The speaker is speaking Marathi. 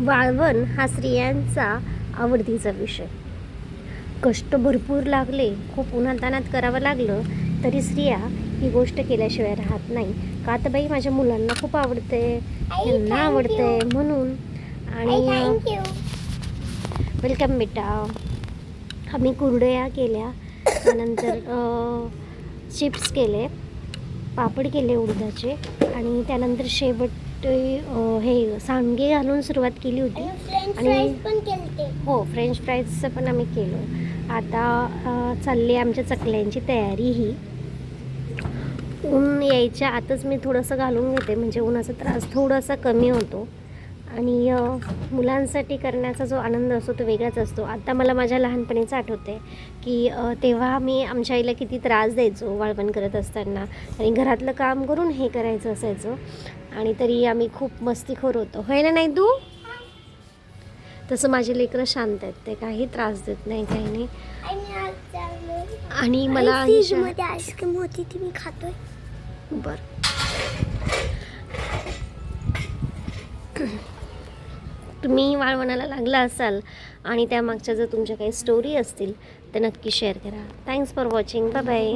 वाळवण हा स्त्रियांचा आवडतीचा विषय. कष्ट भरपूर लागले खूप उन्हातानात करावं लागलं तरी स्त्रिया ही गोष्ट केल्याशिवाय राहत नाही. का तर बाई माझ्या मुलांना खूप आवडते यांना आवडते म्हणून. आणि वेलकम बेटा. आम्ही कुरडया केल्या त्यानंतर चिप्स केले. पापड केले उडदाचे आणि त्यानंतर शेवट हे सांडगे घालून सुरुवात केली होती. आणि हो फ्रेंच फ्राईजचं पण आम्ही केलं. आता चालली आमच्या चकल्यांची तयारी ही. ऊन यायच्या आतच मी थोडंसं घालून घेते म्हणजे उन्हाचा त्रास थोडासा कमी होतो. आणि मुलांसाठी करण्याचा जो आनंद असतो तो वेगळाच असतो. आता मला माझ्या लहानपणीच आठवते की तेव्हा मी आमच्या आईला किती त्रास द्यायचो वाळवण करत असताना. आणि घरातलं काम करून हे करायचं असायचं. आणि तरी आम्ही खूप मस्तीखोर होतो. व्हायला नाही तू तसं माझे लेकरं शांत आहेत. ते काही त्रास देत नाही काही नाही. आणि मला आईस्क्रीम होती ती मी खातोय. बर. तुम्ही वाळवणाला लागला असाल आणि त्यामागच्या जर तुमच्या काही स्टोरी असतील तर नक्की शेअर करा. Thanks for watching bye bye